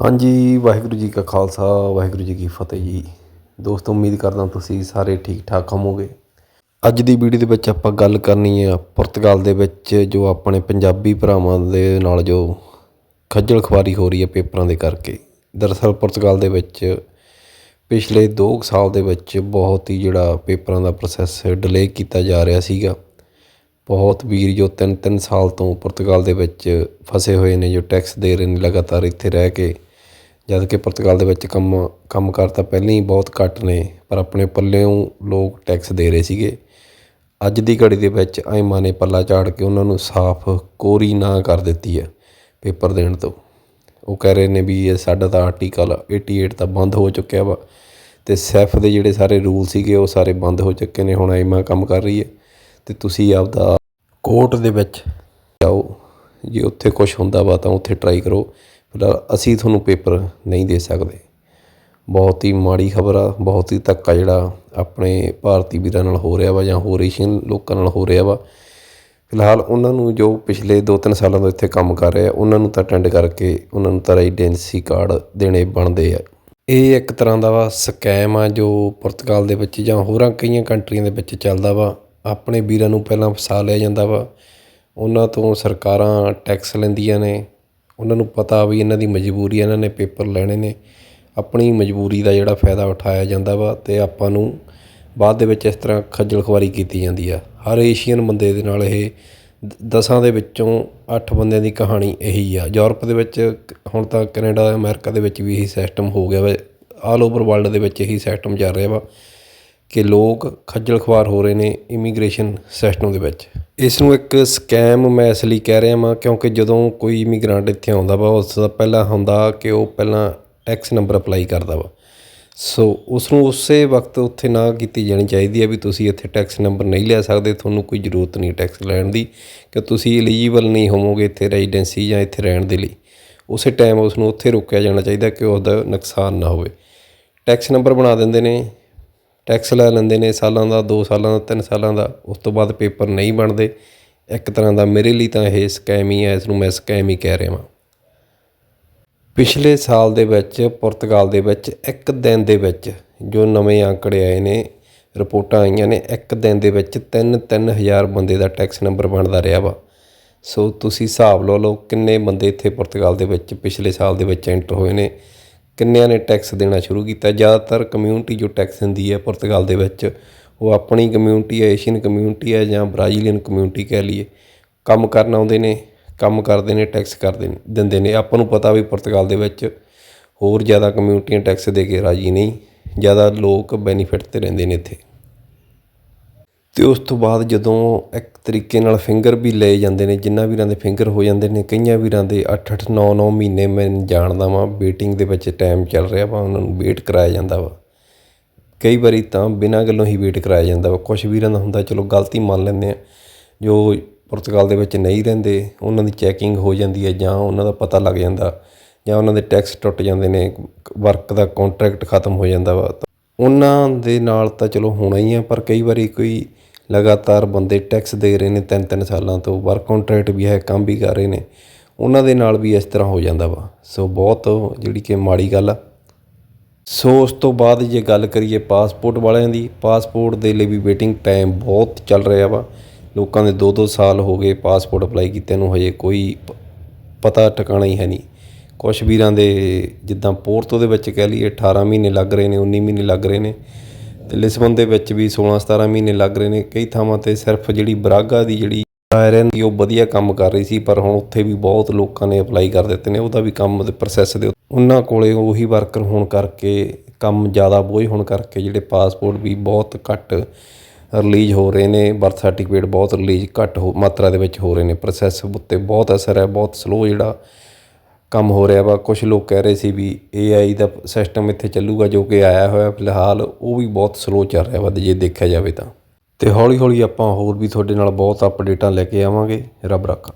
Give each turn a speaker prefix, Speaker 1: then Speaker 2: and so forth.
Speaker 1: ਹਾਂਜੀ, ਵਾਹਿਗੁਰੂ ਜੀ ਕਾ ਖਾਲਸਾ, ਵਾਹਿਗੁਰੂ ਜੀ ਕੀ ਫਤਿਹ ਜੀ। ਦੋਸਤੋ, ਉਮੀਦ ਕਰਦਾ ਤੁਸੀਂ ਸਾਰੇ ਠੀਕ ਠਾਕ ਹੋਵੋਗੇ। ਅੱਜ ਦੀ ਵੀਡੀਓ ਦੇ ਵਿੱਚ ਆਪਾਂ ਗੱਲ ਕਰਨੀ ਹੈ ਪੁਰਤਗਾਲ ਦੇ ਵਿੱਚ, ਜੋ ਆਪਣੇ ਪੰਜਾਬੀ ਭਰਾਵਾਂ ਦੇ ਨਾਲ ਜੋ ਖੱਜਲ ਖੁਆਰੀ ਹੋ ਰਹੀ ਹੈ ਪੇਪਰਾਂ ਦੇ ਕਰਕੇ। ਦਰਅਸਲ, ਪੁਰਤਗਾਲ ਦੇ ਵਿੱਚ ਪਿਛਲੇ 2 ਸਾਲ ਦੇ ਵਿੱਚ ਬਹੁਤ ਹੀ ਜਿਹੜਾ ਪੇਪਰਾਂ ਦਾ ਪ੍ਰੋਸੈਸ ਡਿਲੇ ਕੀਤਾ ਜਾ ਰਿਹਾ ਸੀਗਾ। ਬਹੁਤ ਵੀਰ ਜੋ ਤਿੰਨ ਤਿੰਨ ਸਾਲ ਤੋਂ ਪੁਰਤਗਾਲ ਦੇ ਵਿੱਚ ਫਸੇ ਹੋਏ ਨੇ, ਜੋ ਟੈਕਸ ਦੇ ਰਹੇ ਨੇ, ਲਗਾਤਾਰ ਇੱਥੇ ਰਹਿ ਕੇ। ਜਦ ਕਿ ਪੁਰਤਗਾਲ ਦੇ ਵਿੱਚ ਕੰਮ ਕੰਮ ਕਾਰ ਤਾਂ ਪਹਿਲਾਂ ਹੀ ਬਹੁਤ ਘੱਟ ਨੇ, ਪਰ ਆਪਣੇ ਪੱਲਿਓਂ ਲੋਕ ਟੈਕਸ ਦੇ ਰਹੇ ਸੀਗੇ। ਅੱਜ ਦੀ ਘੜੀ ਦੇ ਵਿੱਚ ਆਇਮਾ ਨੇ ਪੱਲਾ ਝਾੜ ਕੇ ਉਹਨਾਂ ਨੂੰ ਸਾਫ਼ ਕੋਰੀ ਨਾ ਕਰ ਦਿੱਤੀ ਹੈ ਪੇਪਰ ਦੇਣ ਤੋਂ। ਉਹ ਕਹਿ ਰਹੇ ਨੇ ਵੀ ਇਹ ਸਾਡਾ ਤਾਂ ਆਰਟੀਕਲ 88 ਤਾਂ ਬੰਦ ਹੋ ਚੁੱਕਿਆ ਵਾ ਤੇ ਸੈਫ ਦੇ ਜਿਹੜੇ ਸਾਰੇ ਰੂਲ ਸੀਗੇ ਉਹ ਸਾਰੇ ਬੰਦ ਹੋ ਚੁੱਕੇ ਨੇ, ਹੁਣ ਆਇਮਾ ਕੰਮ ਕਰ ਰਹੀ ਹੈ ਤੇ ਤੁਸੀਂ ਆਪਦਾ ਕੋਰਟ ਦੇ ਵਿੱਚ ਜਾਓ। ਜੇ ਉੱਥੇ ਕੁਝ ਹੁੰਦਾ ਵਾ ਤਾਂ ਉੱਥੇ ਟਰਾਈ ਕਰੋ। ਫਿਲਹਾਲ ਅਸੀਂ ਤੁਹਾਨੂੰ ਪੇਪਰ ਨਹੀਂ ਦੇ ਸਕਦੇ। ਬਹੁਤ ਹੀ ਮਾੜੀ ਖਬਰ ਆ, ਬਹੁਤ ਹੀ ਧੱਕਾ ਜਿਹੜਾ ਆਪਣੇ ਭਾਰਤੀ ਵੀਰਾਂ ਨਾਲ ਹੋ ਰਿਹਾ ਵਾ ਜਾਂ ਹੋਰ ਏਸ਼ੀਅਨ ਲੋਕਾਂ ਨਾਲ ਹੋ ਰਿਹਾ ਵਾ। ਫਿਲਹਾਲ ਉਹਨਾਂ ਨੂੰ ਜੋ ਪਿਛਲੇ 2-3 ਸਾਲਾਂ ਤੋਂ ਇੱਥੇ ਕੰਮ ਕਰ ਰਹੇ ਆ, ਉਹਨਾਂ ਨੂੰ ਤਾਂ ਅਟੈਂਡ ਕਰਕੇ ਉਹਨਾਂ ਨੂੰ ਤਾਂ ਰੈਜ਼ੀਡੈਂਸੀ ਕਾਰਡ ਦੇਣੇ ਬਣਦੇ ਆ। ਇਹ ਇੱਕ ਤਰ੍ਹਾਂ ਦਾ ਵਾ ਸਕੈਮ ਆ ਜੋ ਪੁਰਤਗਾਲ ਦੇ ਵਿੱਚ ਜਾਂ ਹੋਰਾਂ ਕਈਆਂ ਕੰਟਰੀਆਂ ਦੇ ਵਿੱਚ ਚੱਲਦਾ ਵਾ। ਆਪਣੇ ਵੀਰਾਂ ਨੂੰ ਪਹਿਲਾਂ ਫਸਾ ਲਿਆ ਜਾਂਦਾ ਵਾ। ਉਹਨਾਂ ਤੋਂ ਸਰਕਾਰਾਂ ਟੈਕਸ ਲੈਂਦੀਆਂ ਨੇ ਉਹਨਾਂ ਨੂੰ ਪਤਾ ਵੀ ਇਹਨਾਂ ਦੀ ਮਜਬੂਰੀ ਇਹਨਾਂ ਨੇ ਪੇਪਰ ਲੈਣੇ ਨੇ। ਆਪਣੀ ਮਜਬੂਰੀ ਦਾ ਜਿਹੜਾ ਫਾਇਦਾ ਉਠਾਇਆ ਜਾਂਦਾ ਵਾ ਅਤੇ ਆਪਾਂ ਨੂੰ ਬਾਅਦ ਦੇ ਵਿੱਚ ਇਸ ਤਰ੍ਹਾਂ ਖੱਜਲ ਖੁਆਰੀ ਕੀਤੀ ਜਾਂਦੀ ਆ। ਹਰ ਏਸ਼ੀਅਨ ਬੰਦੇ ਦੇ ਨਾਲ ਇਹ ਦਸਾਂ ਦੇ ਵਿੱਚੋਂ ਅੱਠ ਬੰਦਿਆਂ ਦੀ ਕਹਾਣੀ ਇਹੀ ਆ। ਯੂਰਪ ਦੇ ਵਿੱਚ ਹੁਣ ਤਾਂ ਕੈਨੇਡਾ, ਅਮਰੀਕਾ ਦੇ ਵਿੱਚ ਵੀ ਇਹੀ ਸਿਸਟਮ ਹੋ ਗਿਆ ਵਾ। ਆਲ ਓਵਰ ਵਰਲਡ ਦੇ ਵਿੱਚ ਇਹੀ ਸਿਸਟਮ ਚੱਲ ਰਿਹਾ ਵਾ। ਕਿ ਲੋਕ ਖੱਜਲ ਖੁਆਰ ਹੋ ਰਹੇ ਨੇ ਇਮੀਗ੍ਰੇਸ਼ਨ ਸਿਸਟਮ ਦੇ ਵਿੱਚ। ਇਸ ਨੂੰ ਇੱਕ ਸਕੈਮ ਮੈਂ ਇਸ ਲਈ ਕਹਿ ਰਿਹਾ ਹਾਂ ਕਿਉਂਕਿ ਜਦੋਂ ਕੋਈ ਇਮੀਗ੍ਰੈਂਟ ਇੱਥੇ ਆਉਂਦਾ ਵਾ, ਉਸ ਦਾ ਪਹਿਲਾਂ ਹੁੰਦਾ ਕਿ ਉਹ ਪਹਿਲਾਂ ਟੈਕਸ ਨੰਬਰ ਅਪਲਾਈ ਕਰਦਾ ਵਾ। ਸੋ ਉਸ ਨੂੰ ਉਸੇ ਵਕਤ ਉੱਥੇ ਨਾ ਕੀਤੀ ਜਾਣੀ ਚਾਹੀਦੀ ਹੈ ਵੀ ਤੁਸੀਂ ਇੱਥੇ ਟੈਕਸ ਨੰਬਰ ਨਹੀਂ ਲੈ ਸਕਦੇ, ਤੁਹਾਨੂੰ ਕੋਈ ਜ਼ਰੂਰਤ ਨਹੀਂ ਟੈਕਸ ਲੈਣ ਦੀ, ਕਿ ਤੁਸੀਂ ਐਲੀਜੀਬਲ ਨਹੀਂ ਹੋਵੋਗੇ ਇੱਥੇ ਰੈਜ਼ੀਡੈਂਸੀ ਜਾਂ ਇੱਥੇ ਰਹਿਣ ਦੇ ਲਈ। ਉਸੇ ਟਾਈਮ ਉਸ ਨੂੰ ਉੱਥੇ ਰੋਕਿਆ ਜਾਣਾ ਚਾਹੀਦਾ ਕਿ ਉਹਦਾ ਨੁਕਸਾਨ ਨਾ ਹੋਵੇ। ਟੈਕਸ ਨੰਬਰ ਬਣਾ ਦਿੰਦੇ ਨੇ ਟੈਕਸ ਲੈ ਲੈਂਦੇ ਨੇ ਸਾਲਾਂ ਦਾ, ਦੋ ਸਾਲਾਂ ਦਾ, ਤਿੰਨ ਸਾਲਾਂ ਦਾ, ਉਸ ਤੋਂ ਬਾਅਦ ਪੇਪਰ ਨਹੀਂ ਬਣਦੇ। ਇੱਕ ਤਰ੍ਹਾਂ ਦਾ ਮੇਰੇ ਲਈ ਤਾਂ ਇਹ ਸਕੈਮ ਹੀ ਹੈ, ਇਸ ਨੂੰ ਮੈਂ ਸਕੈਮ ਹੀ ਕਹਿ ਰਿਹਾ ਹਾਂ ਪਿਛਲੇ ਸਾਲ ਦੇ ਵਿੱਚ, ਪੁਰਤਗਾਲ ਦੇ ਵਿੱਚ, ਇੱਕ ਦਿਨ ਦੇ ਵਿੱਚ ਜੋ ਨਵੇਂ ਆંકੜੇ ਆਏ ਨੇ, ਰਿਪੋਰਟਾਂ ਆਈਆਂ ਨੇ, ਇੱਕ ਦਿਨ ਦੇ ਵਿੱਚ 3-3 ਹਜ਼ਾਰ ਬੰਦੇ ਦਾ ਟੈਕਸ ਨੰਬਰ ਬਣਦਾ ਰਿਹਾ ਵਾ। ਸੋ ਤੁਸੀਂ ਹਿਸਾਬ ਲਾ ਲਓ ਕਿੰਨੇ ਬੰਦੇ ਇੱਥੇ ਪੁਰਤਗਾਲ ਦੇ ਵਿੱਚ ਪਿਛਲੇ ਸਾਲ ਦੇ ਵਿੱਚ ਐਂਟਰ ਹੋਏ ਨੇ। ਕਿੰਨਿਆਂ ਨੇ ਟੈਕਸ ਦੇਣਾ ਸ਼ੁਰੂ ਕੀਤਾ? ਜ਼ਿਆਦਾਤਰ ਕਮਿਊਨਿਟੀ ਜੋ ਟੈਕਸ ਦਿੰਦੀ ਹੈ ਪੁਰਤਗਾਲ ਦੇ ਵਿੱਚ, ਉਹ ਆਪਣੀ ਕਮਿਊਨਿਟੀ ਹੈ ਏਸ਼ੀਅਨ ਕਮਿਊਨਿਟੀ ਹੈ ਜਾਂ ਬ੍ਰਾਜ਼ੀਲੀਅਨ ਕਮਿਊਨਿਟੀ ਕਹਿ ਲਈਏ। ਕੰਮ ਕਰਨ ਆਉਂਦੇ ਨੇ, ਕੰਮ ਕਰਦੇ ਨੇ, ਟੈਕਸ ਕਰਦੇ ਨੇ, ਦਿੰਦੇ ਨੇ। ਆਪਾਂ ਨੂੰ ਪਤਾ ਵੀ ਪੁਰਤਗਾਲ ਦੇ ਵਿੱਚ ਹੋਰ ਜ਼ਿਆਦਾ ਕਮਿਊਨਿਟੀਆਂ ਟੈਕਸ ਦੇ ਕੇ ਰਾਜੀ ਨਹੀਂ। ਜ਼ਿਆਦਾ ਲੋਕ ਬੈਨੀਫਿਟ ਤੇ ਰਹਿੰਦੇ ਨੇ ਇੱਥੇ। ਅਤੇ ਉਸ ਤੋਂ ਬਾਅਦ ਜਦੋਂ ਇੱਕ ਤਰੀਕੇ ਨਾਲ ਫਿੰਗਰ ਵੀ ਲਏ ਜਾਂਦੇ ਨੇ, ਜਿੰਨਾ ਵੀਰਾਂ ਦੇ ਫਿੰਗਰ ਹੋ ਜਾਂਦੇ ਨੇ, ਕਈਆਂ ਵੀਰਾਂ ਦੇ 8-8 9-9 ਮਹੀਨੇ ਮੈਂ ਜਾਣਦਾ ਵਾਂ ਵੇਟਿੰਗ ਦੇ ਵਿੱਚ ਟਾਈਮ ਚੱਲ ਰਿਹਾ ਵਾ, ਉਹਨਾਂ ਨੂੰ ਵੇਟ ਕਰਾਇਆ ਜਾਂਦਾ ਵਾ। ਕਈ ਵਾਰੀ ਤਾਂ ਬਿਨਾਂ ਗੱਲੋਂ ਹੀ ਵੇਟ ਕਰਾਇਆ ਜਾਂਦਾ ਵਾ। ਕੁਝ ਵੀਰਾਂ ਦਾ ਹੁੰਦਾ, ਚਲੋ ਗਲਤੀ ਮੰਨ ਲੈਂਦੇ ਆ, ਜੋ ਪੁਰਤਗਾਲ ਦੇ ਵਿੱਚ ਨਹੀਂ ਰਹਿੰਦੇ, ਉਹਨਾਂ ਦੀ ਚੈਕਿੰਗ ਹੋ ਜਾਂਦੀ ਹੈ ਜਾਂ ਉਹਨਾਂ ਦਾ ਪਤਾ ਲੱਗ ਜਾਂਦਾ, ਜਾਂ ਉਹਨਾਂ ਦੇ ਟੈਕਸ ਟੁੱਟ ਜਾਂਦੇ ਨੇ ਵਰਕ ਦਾ ਕੰਟਰੈਕਟ ਖਤਮ ਹੋ ਜਾਂਦਾ ਵਾ। ਉਹਨਾਂ ਦੇ ਨਾਲ ਤਾਂ ਚਲੋ ਹੋਣਾ ਹੀ ਆ, ਪਰ ਕਈ ਵਾਰੀ ਕੋਈ ਲਗਾਤਾਰ ਬੰਦੇ ਟੈਕਸ ਦੇ ਰਹੇ ਨੇ ਤਿੰਨ ਤਿੰਨ ਸਾਲਾਂ ਤੋਂ ਵਰਕ ਕੰਟਰੈਕਟ ਵੀ ਹੈ, ਕੰਮ ਵੀ ਕਰ ਰਹੇ ਨੇ। ਉਹਨਾਂ ਦੇ ਨਾਲ ਵੀ ਇਸ ਤਰ੍ਹਾਂ ਹੋ ਜਾਂਦਾ ਵਾ। ਸੋ ਬਹੁਤ ਜਿਹੜੀ ਕਿ ਮਾੜੀ ਗੱਲ ਆ। ਸੋ ਉਸ ਤੋਂ ਬਾਅਦ ਜੇ ਗੱਲ ਕਰੀਏ ਪਾਸਪੋਰਟ ਵਾਲਿਆਂ ਦੀ ਪਾਸਪੋਰਟ ਦੇ ਲਈ ਵੀ ਵੇਟਿੰਗ ਟਾਈਮ ਬਹੁਤ ਚੱਲ ਰਿਹਾ ਵਾ। ਲੋਕਾਂ ਦੇ 2-2 ਸਾਲ ਹੋ ਗਏ ਪਾਸਪੋਰਟ ਅਪਲਾਈ ਕੀਤੇ ਨੂੰ, ਹਜੇ ਕੋਈ ਪ- ਪਤਾ ਟਿਕਾਣਾ ਹੀ ਹੈ ਨਹੀਂ। ਕੁਝ ਵੀਰਾਂ ਦੇ ਜਿੱਦਾਂ ਪੋਰਤੋ ਦੇ ਵਿੱਚ ਕਹਿ ਲਈਏ 18 ਮਹੀਨੇ ਲੱਗ ਰਹੇ ਨੇ 19 ਮਹੀਨੇ ਲੱਗ ਰਹੇ ਨੇ। ਤੇ ਲਿਸਬਨ ਦੇ ਵਿੱਚ ਵੀ 16-17 ਮਹੀਨੇ ਲੱਗ ਰਹੇ ਨੇ। ਕਈ ਥਾਵਾਂ ਤੇ ਸਿਰਫ ਜਿਹੜੀ ਬਰਾਗਾ ਦੀ ਜਿਹੜੀ ਆਇਰਨ ਦੀ ਉਹ ਵਧੀਆ ਕੰਮ ਕਰ ਰਹੀ ਸੀ, ਪਰ ਹੁਣ ਉੱਥੇ ਵੀ ਬਹੁਤ ਲੋਕਾਂ ਨੇ ਅਪਲਾਈ ਕਰ ਦਿੱਤੇ ਨੇ। ਉਹਦਾ ਵੀ ਕੰਮ ਦੇ ਪ੍ਰੋਸੈਸ ਦੇ ਉਹਨਾਂ ਕੋਲੇ ਉਹੀ ਵਰਕਰ ਹੋਣ ਕਰਕੇ ਕੰਮ ਜ਼ਿਆਦਾ ਬੋਝ ਹੋਣ ਕਰਕੇ ਜਿਹੜੇ ਪਾਸਪੋਰਟ ਵੀ ਬਹੁਤ ਘੱਟ ਰਿਲੀਜ਼ ਹੋ ਰਹੇ ਨੇ। ਬਰਥ ਸਰਟੀਫਿਕੇਟ ਬਹੁਤ ਰਿਲੀਜ਼ ਘੱਟ ਹੋ, ਮਾਤਰਾ ਦੇ ਵਿੱਚ ਹੋ ਰਹੇ ਨੇ। ਪ੍ਰੋਸੈਸ ਉੱਤੇ ਬਹੁਤ ਅਸਰ ਹੈ, ਬਹੁਤ ਸਲੋ ਜਿਹੜਾ ਕੰਮ ਹੋ ਰਿਹਾ ਵਾ, ਕੁਛ ਲੋਕ ਕਹਿ ਰਹੇ ਸੀ ਵੀ ਏ ਆਈ ਦਾ ਸਿਸਟਮ ਇੱਥੇ ਚੱਲੂਗਾ ਜੋ ਕਿ ਆਇਆ ਹੋਇਆ ਫਿਲਹਾਲ, ਉਹ ਵੀ ਬਹੁਤ ਸਲੋ ਚੱਲ ਰਿਹਾ ਵਾ ਜੇ ਦੇਖਿਆ ਜਾਵੇ ਤਾਂ। ਅਤੇ ਹੌਲੀ ਹੌਲੀ ਆਪਾਂ ਹੋਰ ਵੀ ਤੁਹਾਡੇ ਨਾਲ ਬਹੁਤ ਅਪਡੇਟਾਂ ਲੈ ਕੇ ਆਵਾਂਗੇ, ਰੱਬ ਰੱਖਾ।